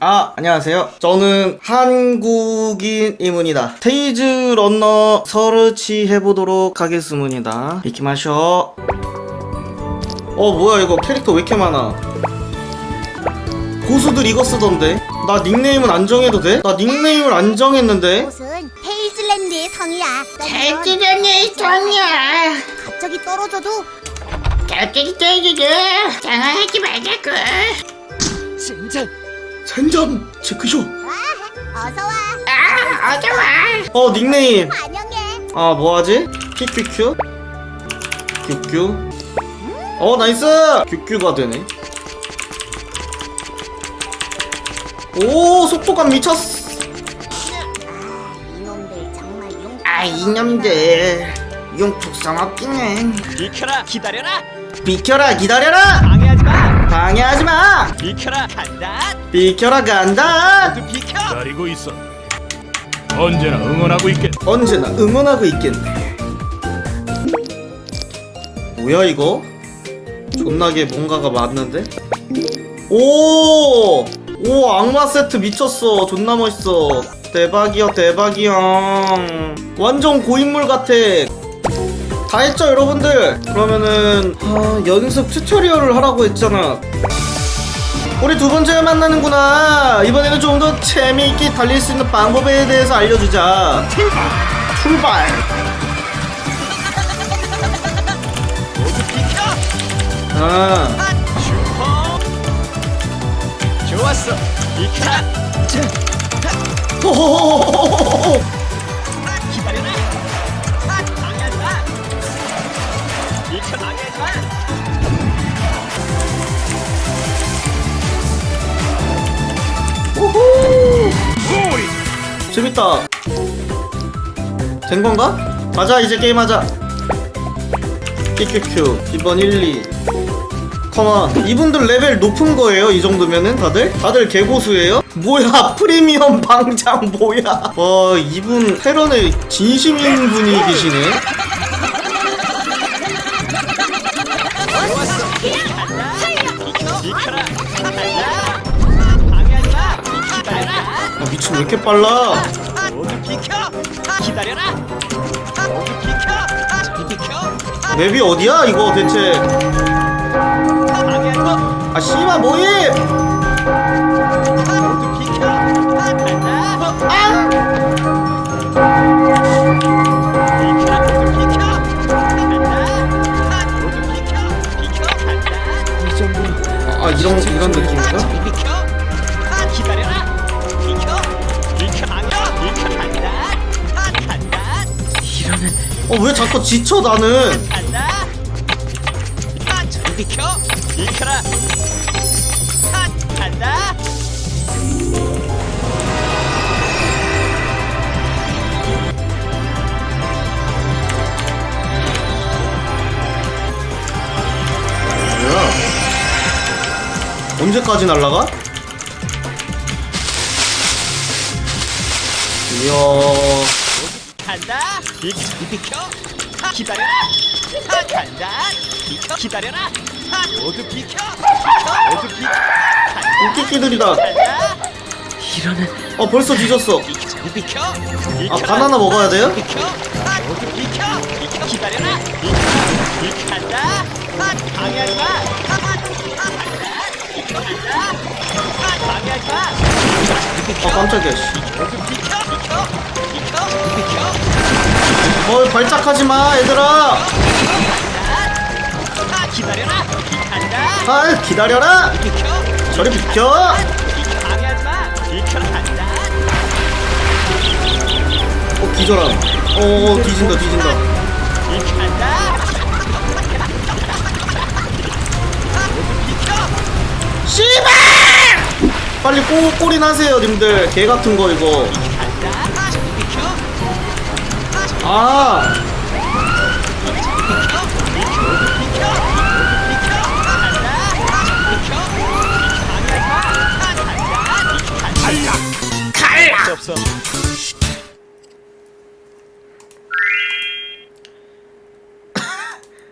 아, 안녕하세요. 저는 한국인입니다. 테이즈 런너 서르치 해보도록 하겠습니다. 이키 마셔. 어, 뭐야, 이거 캐릭터 왜 이렇게 많아? 고수들 이거 쓰던데? 나 닉네임은 안 정해도 돼? 나 닉네임을 안 정했는데? 곳은 페이즐랜드의 성이야. 잘 지내니 정이야 갑자기 떨어져도 갑자기 때리고 장난하지 말자고 산점 체크쇼. 어서 와. 아 어서 와 어, 닉네임. 안녕해. 아, 뭐하지? 큐큐큐? 큐큐? 어, 나이스! 큐큐가 되네. 오, 속도감 미쳤어. 이놈들 정말 용. 아 이놈들 용폭성 없기는 비켜라 기다려라 비켜라, 기다려라! 방해하지 마! 비켜라 간다 비켜라, 간다! 모두 비켜 기다리고 있어. 언제나 응원하고 있겠. 언제나 응원하고 있겠네. 뭐야, 이거? 존나게 뭔가가 많는데? 오! 오, 악마 세트 미쳤어. 존나 멋있어. 대박이야, 대박이야. 완전 고인물 같아. 다 했죠, 여러분들? 그러면은, 아, 연습 튜토리얼을 하라고 했잖아. 우리 두 번째 만나는구나. 이번에는 좀 더 재미있게 달릴 수 있는 방법에 대해서 알려주자. 출발! 비켜 아, 좋았어 비켜라 호호호호호호호. 우후. 재밌다. 된 건가? 맞아, 이제 게임하자. QQQ, 이번 1, 2. 컴온. 이분들 레벨 높은 거예요, 이 정도면은 다들? 다들 개고수예요? 뭐야, 프리미엄 방장 뭐야? 와, 이분 테런에 진심인 분이 계시네. 왜 이렇게 빨라? 모두 비켜 기다려라 모두 비켜 잘 비켜 맵이 어디야, 이거 대체? 아, 씨발, 뭐임! 모두 비켜 간다 아, 이런, 이런 느낌 어, 왜 자꾸 지쳐, 나는? 간다 잘 비켜 비켜라 간다 뭐야? 언제까지 날라가? 이야, 간다 비켜 기다려라 간다 비켜 기다려라 모두 비켜 비켜 모두 비켜 웃기끼들이다. 간다 어, 벌써 뒤졌어. 비켜 비켜 아, 바나나 먹어야 돼요? 비켜 모두 비켜 비켜 기다려라 비켜 비켜 간다 방해하지 마 간다 비켜 간다 방해하지 마 아, 깜짝이야, 씨. 어, 발작하지 마, 얘들아. 기다려라 아, 기다려라. 저리 비켜. 비켜 간다 어, 기절함. 어, 뒤진다, 뒤진다. 씨발! 빨리 꼬, 꼬리 나세요, 님들. 개 같은 거, 이거. 아,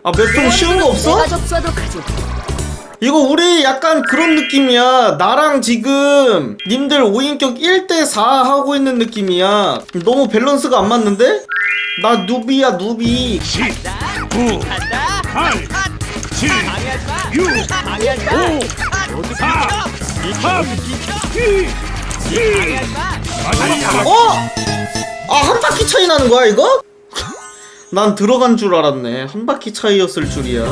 아, 몇종 쉬운 거 없어? 내가 접수하도록 하지. 이거 우리 약간 그런 느낌이야. 나랑 지금 님들 5인격 1대4 하고 있는 느낌이야. 너무 밸런스가 안 맞는데? 나 누비야, 누비. 10, 9, 간다 8, 7, 방해하지 마 6, 방해하지 마 5, 4, 3, 2, 1. 방해하지 마 마지막 어? 아, 한 바퀴 차이 나는 거야, 이거? 난 들어간 줄 알았네. 한 바퀴 차이였을 줄이야.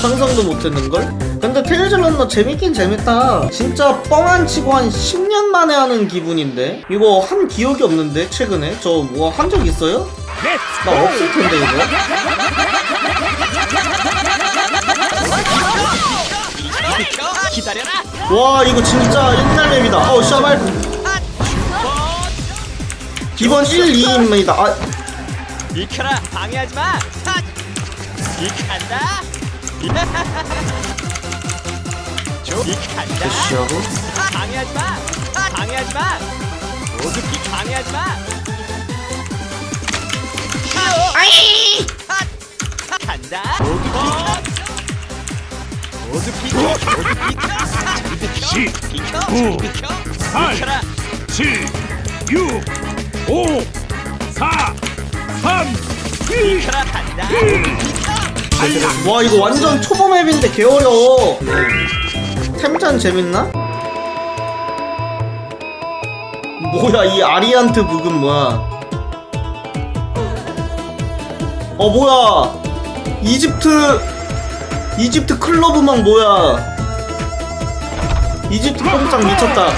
상상도 못했는걸? 근데 테일즈 런너 재밌긴 재밌다. 진짜 뻥안 치고 한 10년 만에 하는 기분인데? 이거 한 기억이 없는데, 최근에? 저 뭐 한 적 있어요? 나 없을 텐데, 이거? 기다려라 와, 이거 진짜 옛날 맵이다. 어, 샤발. 이번 1, 2입니다. 아, 비켜라 방해하지 마 비간다 저 비간다 대쉬하고. 방해하지 마 방해하지 마비 방해하지 마 아이 간다 모두 비켜 모두 비켜 모두 비켜 10, 비켜 구, 비켜 팔. 비켜라 7, 6, 5, 4, 3, 2, 비켜라 간다 1. 와 이거 완전 초보 맵인데 개 어려워. 템전 재밌나? 뭐야 이 아리안트 북은 뭐야? 어 뭐야? 이집트 이집트 클럽 음악 뭐야? 이집트 뽕짝 미쳤다.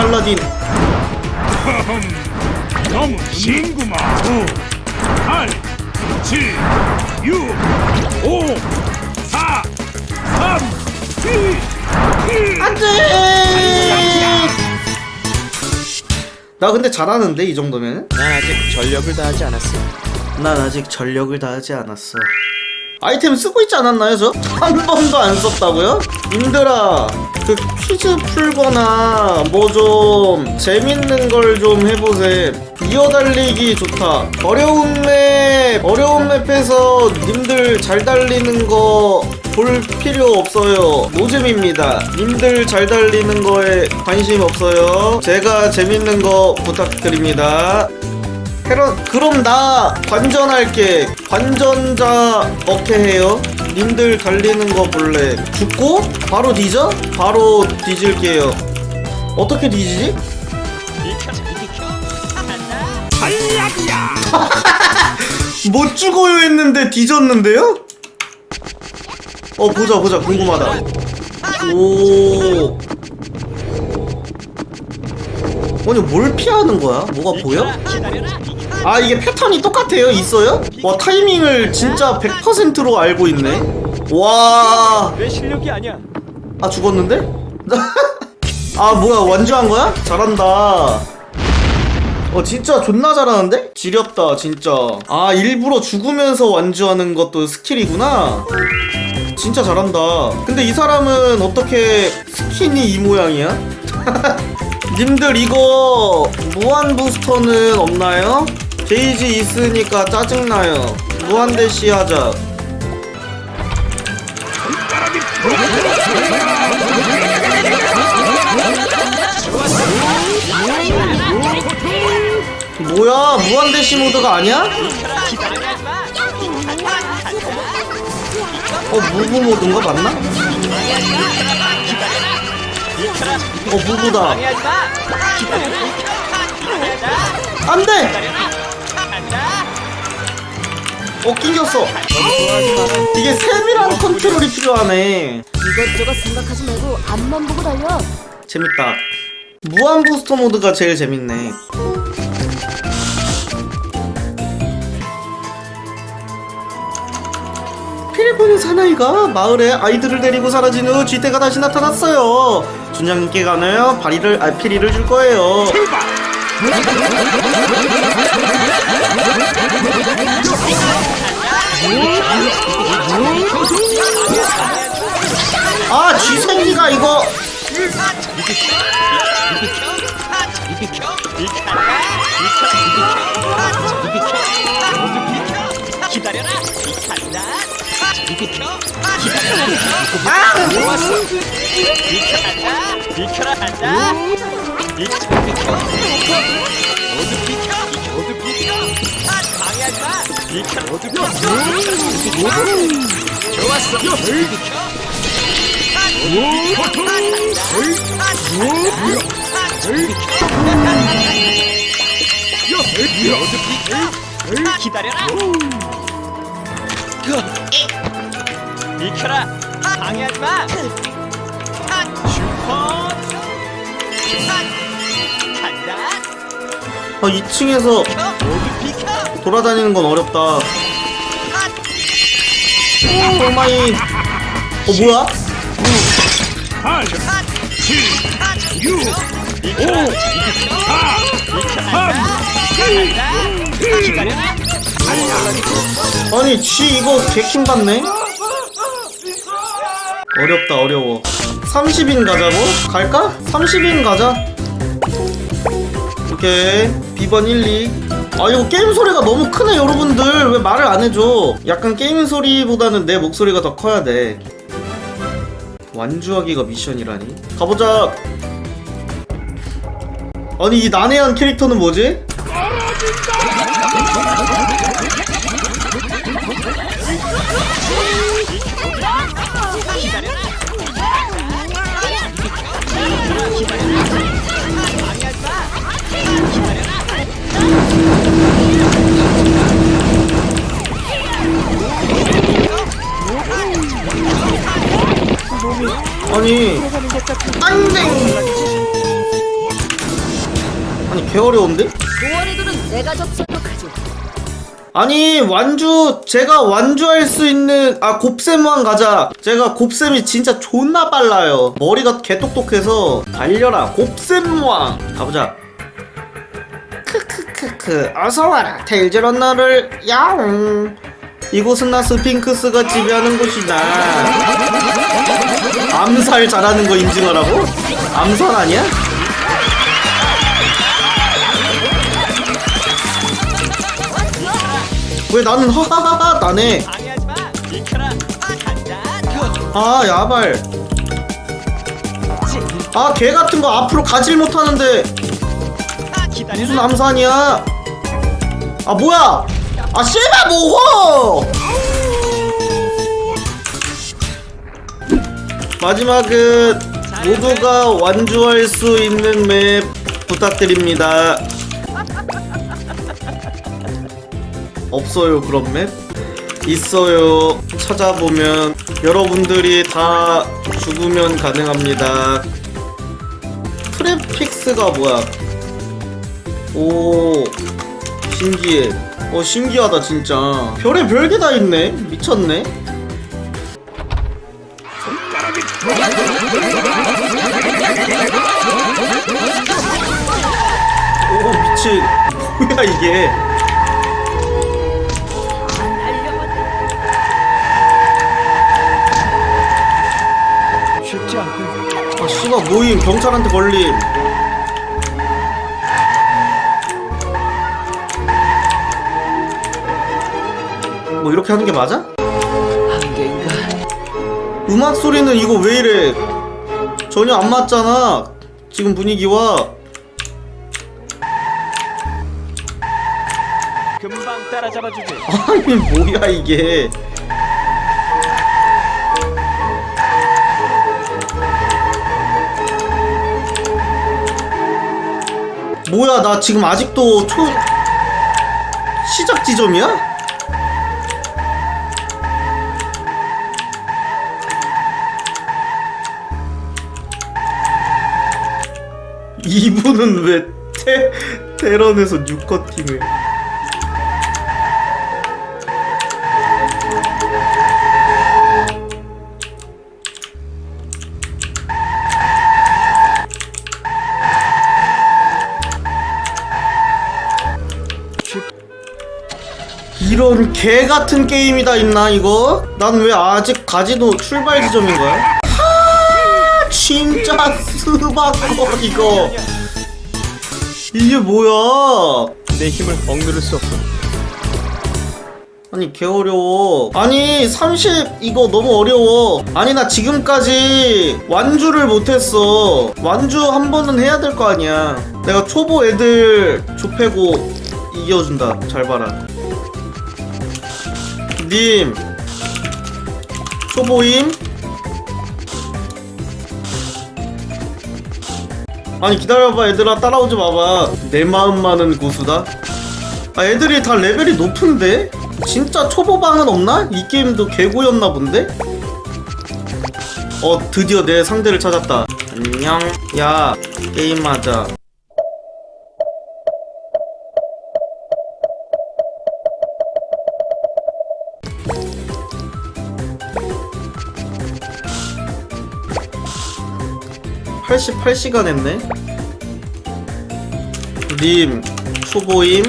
알라딘. 너무 신구만 9, 8, 7, 6, 5, 4, 3, 2, 1. 안돼. 나 근데 잘하는데 이 정도면? 난 아직 전력을 다하지 않았어 난 아직 전력을 다하지 않았어. 아이템 쓰고 있지 않았나요, 저? 한 번도 안 썼다고요? 님들아, 그 퀴즈 풀거나 뭐 좀 재밌는 걸 좀 해보세요. 이어달리기 좋다. 어려운 맵, 어려운 맵에서 님들 잘 달리는 거 볼 필요 없어요. 노잼입니다. 님들 잘 달리는 거에 관심 없어요. 제가 재밌는 거 부탁드립니다. 그럼, 그럼 나 관전할게. 관전자 어떻게 해요? 님들 달리는 거 볼래. 죽고 바로 뒤져? 바로 뒤질게요. 어떻게 뒤지지? 못 죽어요 했는데 뒤졌는데요? 어 보자 보자 궁금하다. 오. 아니 뭘 피하는 거야? 뭐가 보여? 아 이게 패턴이 똑같아요? 있어요? 와 타이밍을 진짜 100%로 알고 있네. 와. 내 실력이 아니야 아 죽었는데? 아 뭐야 완주한 거야? 잘한다 어 진짜 존나 잘하는데? 지렸다 진짜 아 일부러 죽으면서 완주하는 것도 스킬이구나 진짜 잘한다 근데 이 사람은 어떻게 스킨이 이 모양이야? 님들 이거 무한 부스터는 없나요? 게이지 있으니까 짜증나요 무한 대시 하자 뭐야 무한 대시 모드가 아니야? 어 무브 모드인가 맞나? 어 무브다 안돼! 어 낑겼어 이게 세밀한 컨트롤이 필요하네 이것저것 생각하지 말고 앞만 보고 달려. 재밌다 무한 부스터 모드가 제일 재밌네. 필리핀 사나이가 마을에 아이들을 데리고 사라진 후 쥐떼가 다시 나타났어요. 준장님께 가나요? 바리를 아 피리를 줄 거예요. 아 쥐생기가 이거 기다려라 아 비켜라 비켜라 간다 비켜 비켜 모 기다려라 비켜라 방해하지 마 슈퍼 간다 아, 2층에서 비켜 모두 비켜 돌아다니는 건 어렵다. 폴마이 어 뭐야? 8 7 6 비켜라 3 기다려라 아니 쥐 이거 개킹 받네? 어렵다 어려워 30인 가자고? 갈까? 30인 가자 오케이 비번 1, 2 아 이거 게임 소리가 너무 크네 여러분들. 왜 말을 안 해줘? 약간 게임 소리보다는 내 목소리가 더 커야 돼. 완주하기가 미션이라니? 가보자. 아니 이 난해한 캐릭터는 뭐지? 아니. 안돼. 아니 개 어려운데? 동아리들은 내가 하지. 아니 완주 제가 완주할 수 있는 아 곱셈왕 가자. 제가 곱셈이 진짜 존나 빨라요. 머리가 개똑똑해서. 달려라 곱셈왕. 가보자. 크크크크. 어서와라 테일즈 런너를. 야옹 이곳은 나 스핑크스가 지배하는 곳이다. 암살 잘하는 거 인증하라고? 암살 아니야? 왜 나는 하하하하 나네? 아 야발. 아 개 같은 거 앞으로 가질 못하는데. 무슨 암산이야? 아 뭐야 아 씨발 뭐고! 마지막은 모두가 완주할 수 있는 맵 부탁드립니다. 없어요 그런 맵? 있어요. 찾아보면 여러분들이 다 죽으면 가능합니다. 트래픽스가 뭐야? 오 신기해 어 신기하다 진짜. 별에 별게 다 있네. 미쳤네. 오 미친. 뭐야 이게? 쉽지 않군 아 씨발 모임 경찰한테 걸림 뭐 이렇게 하는 게 맞아? 한계인가 음악 소리는 이거 왜 이래? 전혀 안 맞잖아. 지금 분위기와. 금방 따라잡아주지. 아니 뭐야 이게. 뭐야 나 지금 아직도 초 시작 지점이야? 이분은 왜 테, 테런에서 뉴커 팀을 이런 개 같은 게임이 다 있나 이거? 난 왜 아직 가지도 출발 지점인 거야? 하 진짜 스바거 이거 이게 뭐야? 내 힘을 억누를 수 없어. 아니 개 어려워. 아니 30 이거 너무 어려워. 아니 나 지금까지 완주를 못했어. 완주 한 번은 해야 될 거 아니야. 내가 초보 애들 좁혀고 이겨준다. 잘 봐라. 님. 초보임 아니 기다려봐 얘들아 따라오지 마봐 내 마음만은 고수다 아 애들이 다 레벨이 높은데? 진짜 초보방은 없나? 이 게임도 개고였나 본데? 어 드디어 내 상대를 찾았다 안녕 야 게임하자 (88시간) 했네. 님 초보임.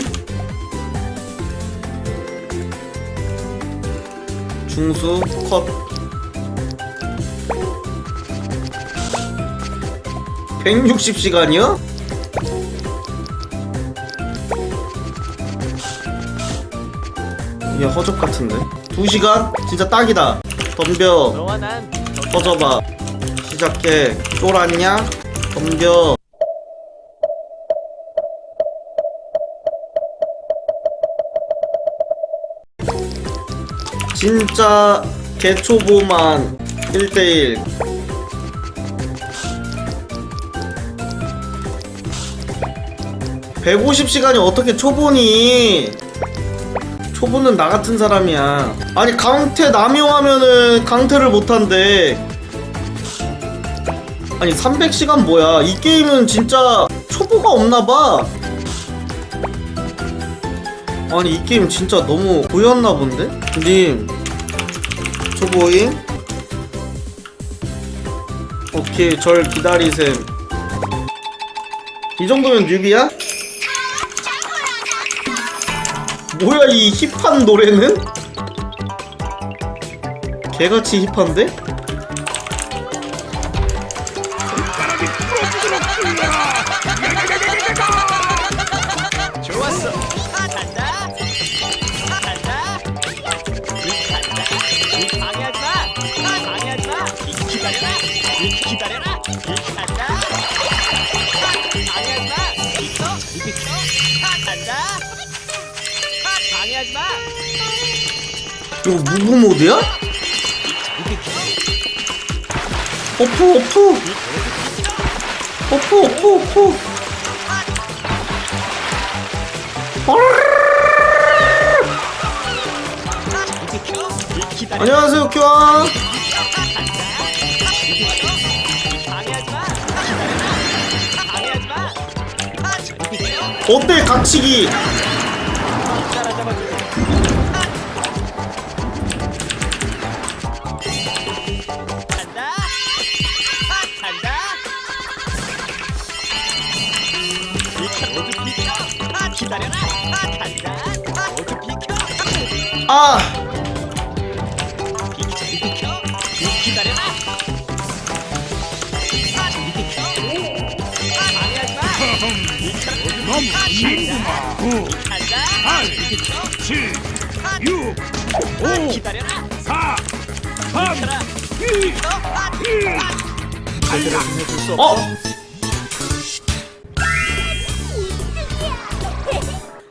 중수 컷. 160시간이요? 이게 허접 같은데? 2시간? 진짜 딱이다. 덤벼. 퍼져봐 시작해 쫄았냐? 덤벼. 진짜 개초보만 1대1 150시간이 어떻게 초보니? 초보는 나 같은 사람이야. 아니 강태 남용하면은 강태를 못한대 아니 300시간 뭐야 이 게임은 진짜 초보가 없나봐 아니 이 게임 진짜 너무 고였나 본데? 님 초보임? 오케이 절 기다리셈 이 정도면 뉴비야? 뭐야 이 힙한 노래는? 개같이 힙한데? 좋았어. 아, 간다. 아, 간다. 이 간다. 이 방해하지 마. 아, 방해하지 마. 이 기다려라. 이 기다려라. 이 간다. 아, 방해하지 마. 있어. 있어. 아, 간다. 아, 방해하지 마. 이거 무브 모드야? 오프 오프 오프 이 기다려. 안녕하세요 있어. 어때 각치기 아 비켜 비켜. 비 기다려라. 아, 비켜. 아, 방해하지 마. 비켜 모두 너무 간다. 간다. 8, 비켜. 7, 아, 6, 아, 기다려라. 4, 3, 비켜라. 2, 너, 아, 1. 제대로 좀 해줄 수 어?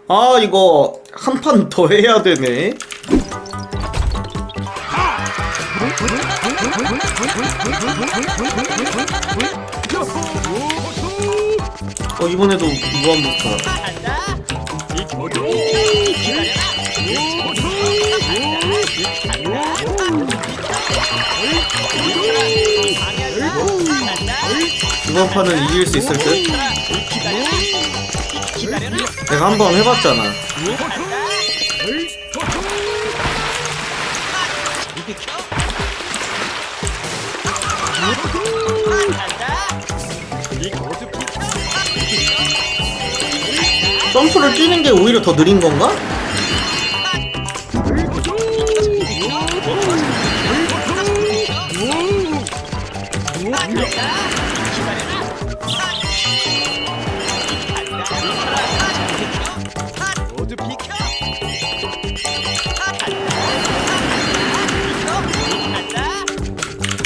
아 이거 한 판 더 해야 되네 어 이번에도 기다려라. 이번에도 이번 판은 이길 수 있을 듯 내가 한 번 해봤잖아 점프를 뛰는 게 오히려 더 느린 건가?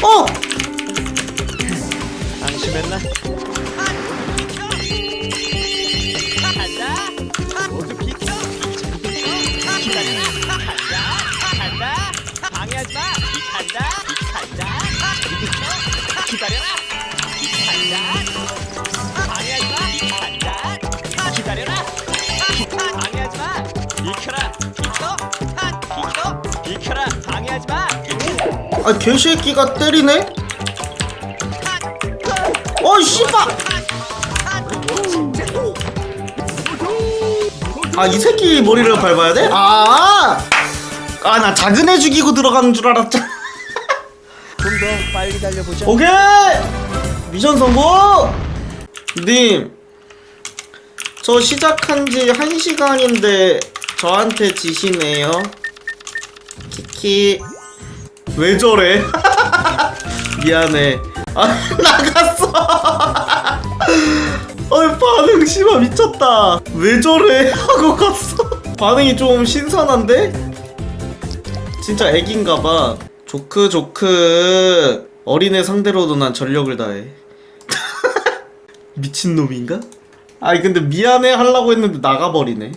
어! 방심했나? 아 개새끼가 때리네? 어이 씨발! 아 이 새끼 머리를 밟아야 돼? 아! 아 나 작은 애 죽이고 들어가는 줄 알았잖아 좀 더 빨리 달려보자 오케이! 미션 성공! 님, 저 시작한 지 1시간인데 저한테 지시네요. 키키. 왜 저래? 미안해. 아, 나갔어! 어이, 반응 심하 미쳤다. 왜 저래? 하고 갔어. 반응이 좀 신선한데? 진짜 애기인가봐. 조크 조크 어린애 상대로도 난 전력을 다해. 미친놈인가? 아니 근데 미안해 하려고 했는데 나가버리네.